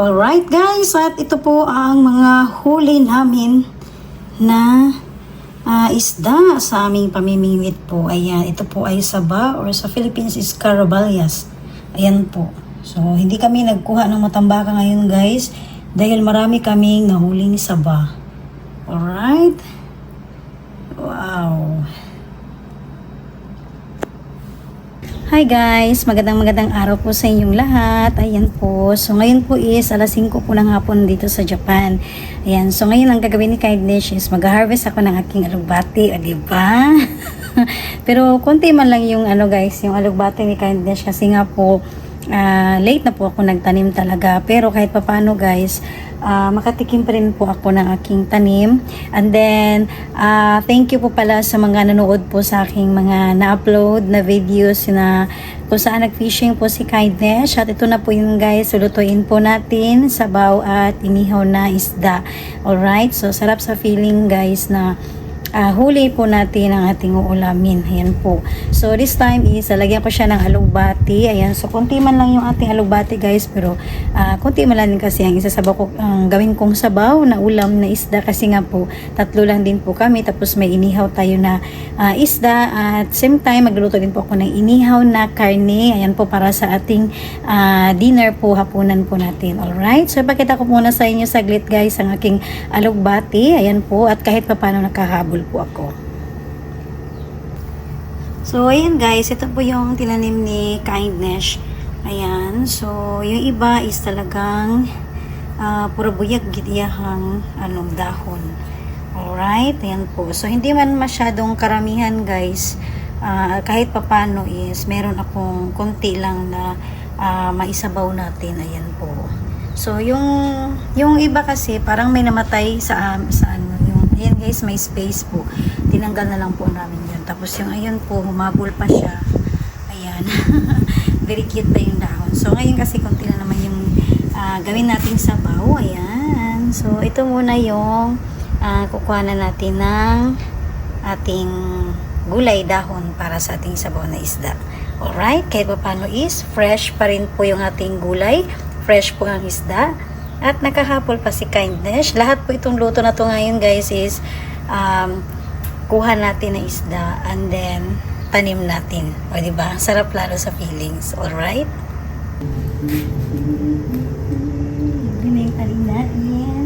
Alright guys, at ito po ang mga huli namin na ah, isda sa aming pamimingwit po. Ayan, ito po ay saba or sa Philippines is carabalyas. Ayan po. So, hindi kami nagkuha ng matambaka ngayon guys dahil marami kaming nahuling saba. Alright? Wow. Hi guys, magandang magandang araw po sa inyong lahat. Ayan po. So ngayon po is alas 5 po ng hapon dito sa Japan. Ayan. So ngayon ang gagawin ni Kindness is mag-harvest ako ng aking alugbati. O diba? Pero konti man lang yung ano guys, yung alugbati ni Kindness kasi nga po ah, late na po ako nagtanim talaga. Pero kahit papano guys, ah, makatikim pa rin po ako ng aking tanim. And then, ah, thank you po pala sa mga nanood po sa aking mga na-upload na videos na kung saan nag-fishing po si Kindness. At ito na po yun guys, sulutuin po natin sabaw at inihaw na isda. Alright, so sarap sa feeling guys na Ah, huli po natin ang ating uulamin. Ayan po. So, this time is, lalagyan ko siya ng alugbati. Ayan. So, konti man lang yung ating alugbati, guys. Pero, ah, konti man lang kasi ang isasabaw ko, ang gawin kong sabaw na ulam na isda. Kasi nga po, tatlo lang din po kami. Tapos, may inihaw tayo na ah, isda. At same time, magluluto din po ako ng inihaw na karne. Ayan po, para sa ating ah, dinner po, hapunan po natin. Alright? So, ipakita ko muna sa inyo saglit, guys, ang aking alugbati. Ayan po. At kahit pa paano nakahabol po ako. So, ayan guys, ito po yung tinanim ni Kindness. Ayan, so yung iba is talagang uh, puro buyag gidiyahang anong dahon. Alright, ayan po. So, hindi man masyadong karamihan guys. Ah, kahit papano is meron akong konti lang na ah, maisabaw natin. Ayan po. So, yung yung iba kasi parang may namatay sa am- sa ano, guys, may space po. Tinanggal na lang po namin 'yun. Tapos yung ayun po, humabol pa siya. Ayan. Very cute pa yung dahon. So, ngayon kasi konti na naman yung ah, gawin nating sabaw. Ayan. So, ito muna yung ah, kukuha na natin ng ating gulay dahon para sa ating sabaw na isda. Alright, kahit pa paano is fresh pa rin po yung ating gulay, fresh po ang isda, at nakahapol pa si kindness. Lahat po itong luto na to ngayon guys is um, kuha natin na isda and then tanim natin. O diba? Sarap lalo sa feelings. Alright? Libre na yung tanim natin.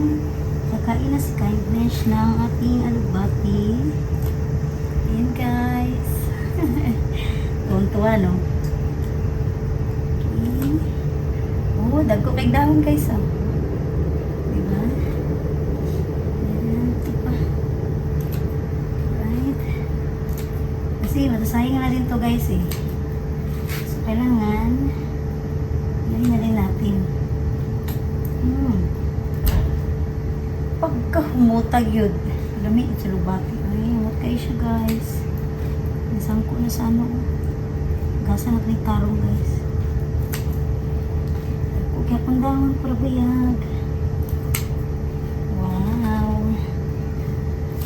Kakain na si kindness ng ating alugbati. Ayan guys. Tuntua no? Oh, dagko kay dahon guys ah. Ayan, ito pa. Right. Kasi matasayang na din to guys eh. So, kailangan ilagay na rin natin. Hmm. Pagka humutag yun, lami sa lubati. Ay, humut kayo siya guys. Nasangko na sa ano. Gasa na tarong guys. Kaya pang dahon para bayag. Wow.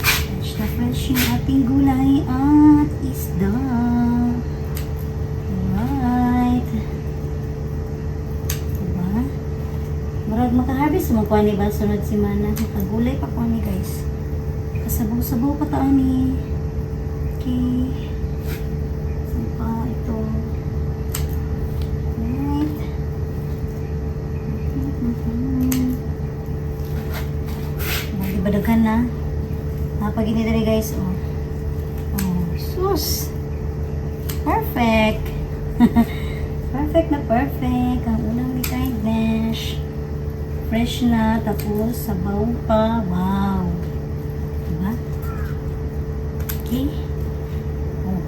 Fresh na fresh yung ating gulay at isda. Alright. Diba? Marag makaharvest mo kuha ni ba sunod si Mana. Nakagulay pa kuha ni guys. Kasabaw-sabaw pa taan ni. Okay. Saan pa ito? Right. Mhm. Oh, di ba daghan na? Napag dali guys, oh. Oh, sus. Perfect. perfect na perfect. Ang unang ni kindness. Fresh na, tapos sabaw pa. Wow. Diba? Okay. Oh.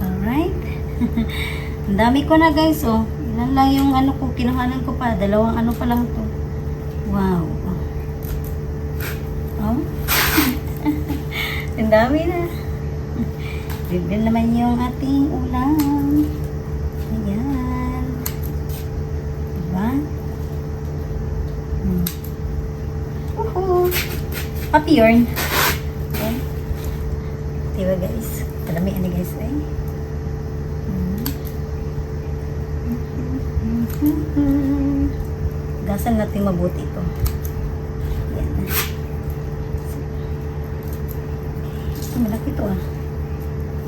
Alright. Ang dami ko na guys, oh. Ilan lang yung ano ko, kinuhanan ko pa. Dalawang ano pa lang to. Wow. Ang dami na. Bigyan naman yung ating ulam. Ayan. Diba? Hmm. Woohoo! Happy yarn. Okay. Diba guys? Kalami ano guys ay. Hmm. Mhm. Hugasan natin mabuti ito. Yan. Ito, ah.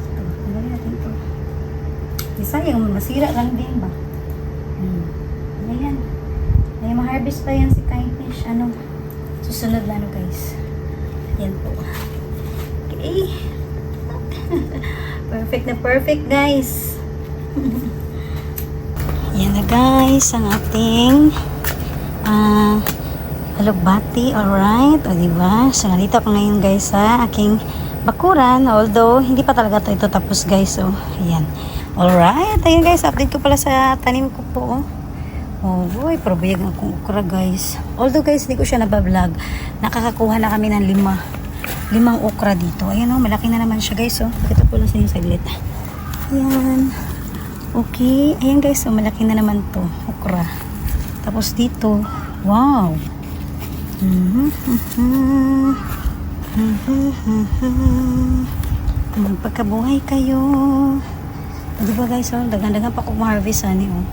Ito, tanggalin natin ito. Di sayang, masira lang din ba? Hmm. Ayan. Ay, ma-harvest pa yan si Kindness. Ano? Susunod na ano guys. Yan po. Okay. perfect na perfect guys. Yan na guys, ang ating ah alugbati, alright, o diba? So, nandito ako ngayon guys sa aking bakuran, although hindi pa talaga to ito tapos guys, so, ayan. Alright, ayun guys, update ko pala sa tanim ko po, oh. Oh boy, probiyag akong okra guys. Although guys, hindi ko siya nabablog. Nakakakuha na kami ng lima. Limang okra dito. Ayan oh, malaki na naman siya guys oh. Pakita ko lang sa inyo saglit. Ayan. Okay. Ayan guys, oh, malaki na naman to. Okra. Tapos dito, wow. Mhm, mhm. Mhm, mhm. Magpagkabuhay kayo. Di ba guys, oh, dagan-dagan pa kong harvest ani oh.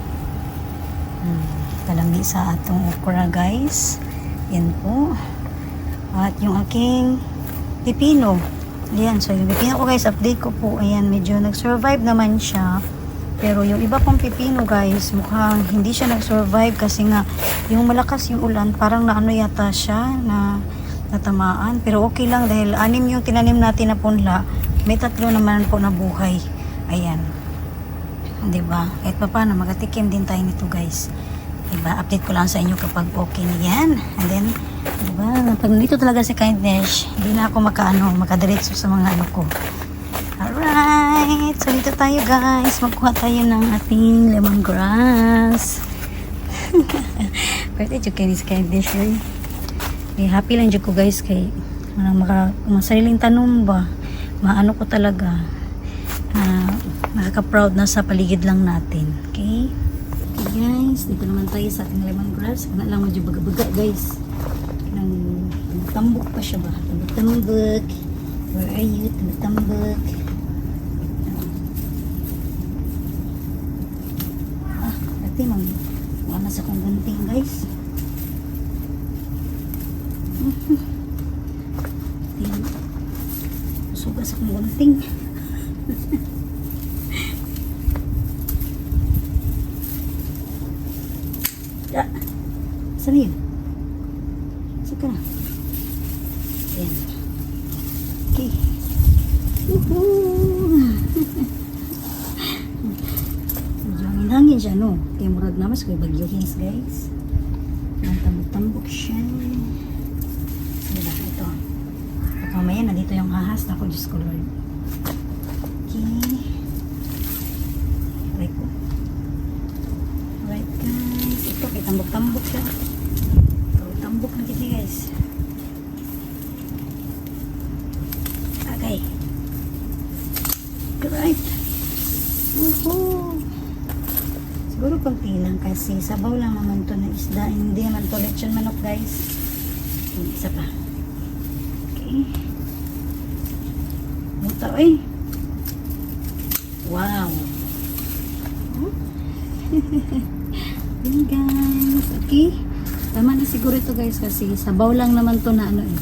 Hmm, kalami sa atong okra guys. Yan po. At yung aking pipino. Ayan, so yung pipino ko guys, update ko po. Ayan, medyo nag-survive naman siya. Pero yung iba pong pipino guys, mukhang hindi siya nag-survive kasi nga yung malakas yung ulan, parang naano yata siya na natamaan. Pero okay lang dahil anim yung tinanim natin na punla, may tatlo naman po na buhay. Ayan. ba? Kahit pa paano magatikim din tayo nito, guys. 'Di ba? Update ko lang sa inyo kapag okay na 'yan. And then, 'di ba? Pag dito talaga si kindness, hindi na ako makaano, makadiretso sa mga ano ko. Alright, so dito tayo guys. Magkuha tayo ng ating lemongrass. Pwede kayo ni kindness yun. Eh, happy lang dyan ko guys kay manang maka, masariling tanong ba? Maano ko talaga na nakaka-proud na sa paligid lang natin. Okay? Okay guys, dito naman tayo sa ating lemongrass. Wala lang medyo baga-baga guys. Nang tambok pa siya ba? Tambok-tambok. Where are you? Tambok-tambok. Ah, dati mang wala sa kong gunting guys. Tingnan. Suga sa kong gunting. Ya. Saan yun? Saan ka na? Ayan. Okay. Woohoo! Medyo hangin-hangin siya, no? Kaya murag na mas kay bagyo guys. Ang tambok-tambok siya. Diba, ito. At mamaya, nandito yung ahas. Ako, Diyos ko, Lord. Okay. Right po. Right guys. Ito kay tambok-tambok siya. Tambok na kita guys. Okay. Right. Woohoo! Siguro pag tilang kasi sabaw lang naman to ng isda. Hindi naman to lechon manok guys. Hindi, Isa pa. Okay. Muta eh. Wow. Yun guys. Okay. Tama na siguro ito guys kasi sabaw lang naman to na ano eh.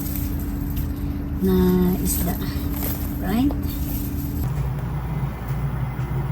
Na isda. Right?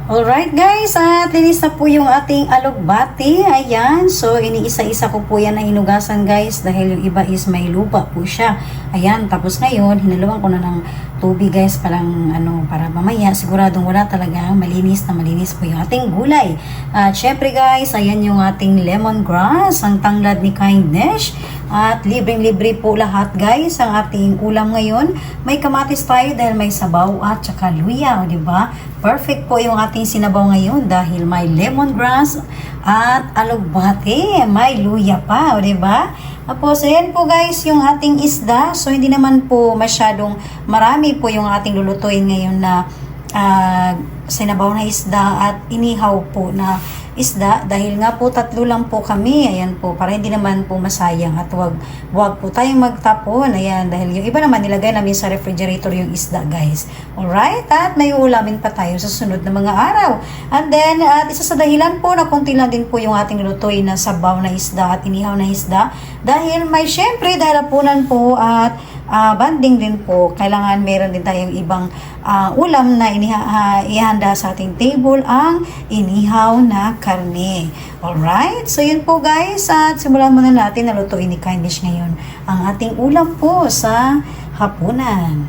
Alright guys, at linis na po yung ating alugbati. Ayan, so iniisa-isa ko po yan na hinugasan guys dahil yung iba is may lupa po siya. Ayan, tapos ngayon, hinaluan ko na ng tubig guys parang ano, para mamaya siguradong wala talaga malinis na malinis po yung ating gulay. At syempre guys, ayan yung ating lemongrass, ang tanglad ni Kindness. At libreng-libre po lahat guys ang ating ulam ngayon. May kamatis tayo dahil may sabaw at saka luya, di ba? Perfect po yung ating sinabaw ngayon dahil may lemongrass at alugbate. May luya pa, di ba? Tapos, ayan po guys, yung ating isda. So, hindi naman po masyadong marami po yung ating lulutuin ngayon na ah, sinabaw na isda at inihaw po na isda dahil nga po tatlo lang po kami. Ayan po, para hindi naman po masayang at wag, wag po tayong magtapon. Ayan, dahil yung iba naman nilagay namin sa refrigerator yung isda guys. Alright, at may ulamin pa tayo sa sunod na mga araw. And then, at isa sa dahilan po na konti lang din po yung ating lutuin na sabaw na isda at inihaw na isda. Dahil may syempre, dahil hapunan po at ah, banding din po, kailangan meron din tayong ibang ah, ulam na iniha, ah, ihanda sa ating table ang inihaw na karne. Alright? So yun po guys, at simulan muna natin na lutuin ni Kindness ngayon ang ating ulam po sa hapunan.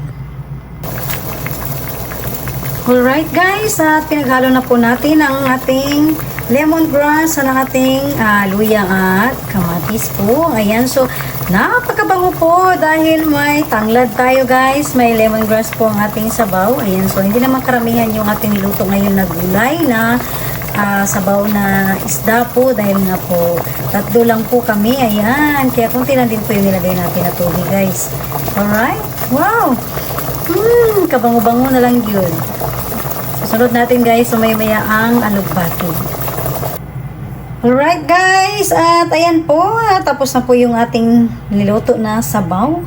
Alright guys, at pinaghalo na po natin ang ating lemongrass ang ating ah, luya at kamatis po. Ayan, so napakabango po dahil may tanglad tayo guys. May lemongrass po ang ating sabaw. Ayan, so hindi naman karamihan yung ating niluto ngayon na gulay na ah, sabaw na isda po dahil nga po tatlo lang po kami. Ayan, kaya kunti lang din po yung nilagay natin na tubig guys. Alright, wow! Hmm, kabango-bango na lang yun. Susunod natin guys, sumay-maya ang alugbati. Alright guys, at ayan po, tapos na po yung ating niluto na sabaw.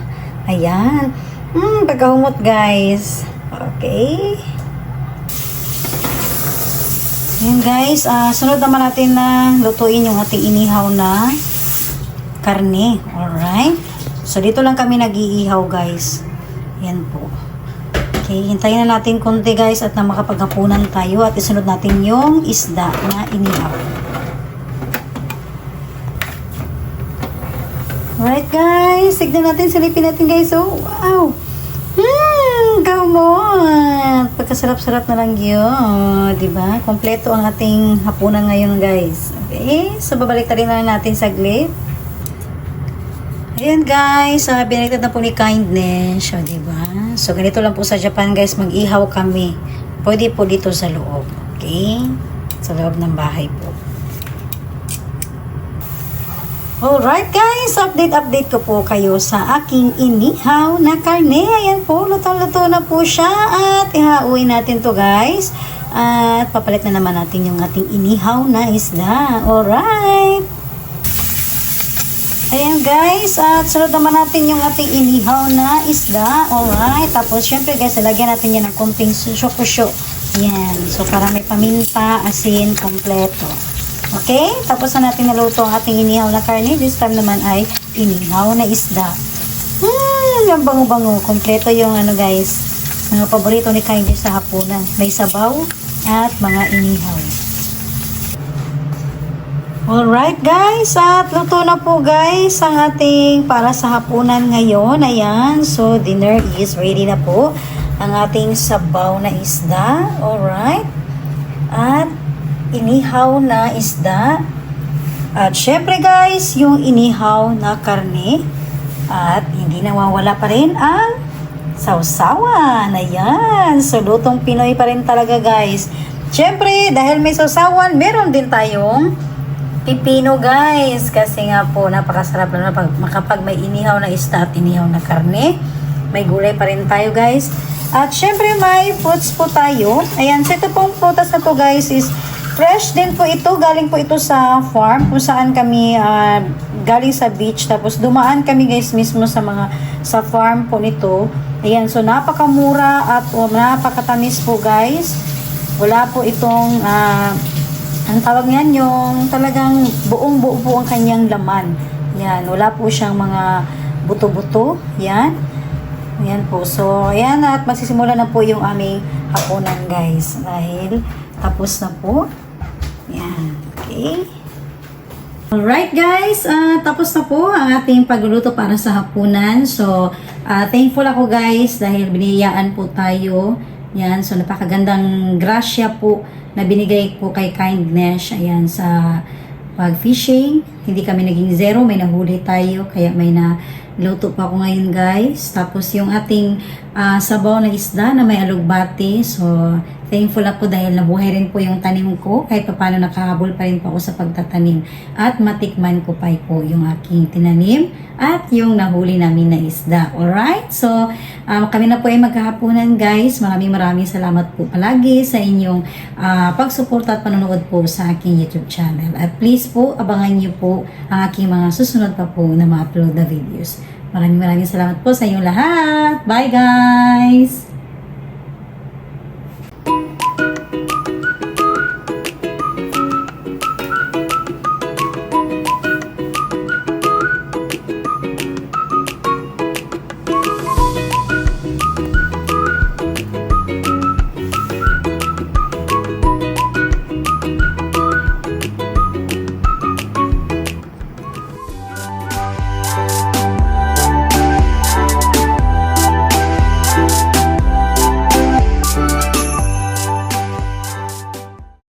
Ayan. Hmm, pagkahumot guys. Okay. Ayan guys, ah, sunod naman natin na lutuin yung ating inihaw na karne. Alright. So dito lang kami nag-iihaw guys. Ayan po. Okay, hintayin na natin konti guys at na makapaghapunan tayo at isunod natin yung isda na inihaw. Alright guys, tignan natin, silipin natin guys. Oh, wow! Hmm, gamot! Pagkasarap-sarap na lang yun. Diba? Kompleto ang ating hapunan ngayon guys. Okay, so babalik rin na natin saglit. Ayan guys, uh, binaliktad na po ni Kindness. O, diba? So, ganito lang po sa Japan guys, mag-ihaw kami. Pwede po dito sa loob. Okay? Sa loob ng bahay po. Alright guys, update-update ko po kayo sa aking inihaw na karne. Ayan po, luto-luto na po siya at ihauwi natin to guys. At papalit na naman natin yung ating inihaw na isda. Alright! Ayan guys, at sunod naman natin yung ating inihaw na isda. Alright, tapos syempre guys, lagyan natin yan ng konting susyo-kusyo. Yan, so para may paminta, asin, kompleto. Okay, tapos na natin naluto ang ating inihaw na karne. This time naman ay inihaw na isda. Hmm, ang bango-bango. Kompleto yung ano guys, mga paborito ni Kylie sa hapunan. May sabaw at mga inihaw. Alright guys, at luto na po guys ang ating para sa hapunan ngayon. Ayan, so dinner is ready na po. Ang ating sabaw na isda. Alright. At inihaw na isda. At syempre guys, yung inihaw na karne. At hindi nawawala pa rin ang sausawan. Ayan. So, lutong Pinoy pa rin talaga guys. Syempre, dahil may sausawan, meron din tayong pipino guys. Kasi nga po, napakasarap na pag, makapag may inihaw na isda at inihaw na karne. May gulay pa rin tayo guys. At syempre may fruits po tayo. Ayan, so ito pong prutas na to guys is fresh din po ito. Galing po ito sa farm kung saan kami ah, galing sa beach. Tapos dumaan kami guys mismo sa mga sa farm po nito. Ayan, so napakamura at oh, napakatamis po guys. Wala po itong ah, ang tawag niyan yung talagang buong buo po ang kanyang laman. Yan, wala po siyang mga buto-buto. Yan. Yan po. So, ayan at magsisimula na po yung aming hapunan guys. Dahil tapos na po. Yan. Okay. Alright guys, ah, tapos na po ang ating pagluluto para sa hapunan. So, ah, thankful ako guys dahil biniyaan po tayo. Yan, so napakagandang grasya po na binigay po kay Kindness. Ayan, sa pag-fishing. Hindi kami naging zero, may nahuli tayo. Kaya may na luto pa ako ngayon guys. Tapos yung ating ah, sabaw na isda na may alugbati. So, thankful ako dahil nabuhay rin po yung tanim ko kahit paano nakahabol pa rin po ako sa pagtatanim at matikman ko pa po yung aking tinanim at yung nahuli namin na isda. Alright? So, um, kami na po ay magkahaponan guys. Maraming maraming salamat po palagi sa inyong ah, pagsuporta at panonood po sa aking YouTube channel. At please po, abangan niyo po ang aking mga susunod pa po na ma-upload na videos. Maraming maraming salamat po sa inyong lahat. Bye guys!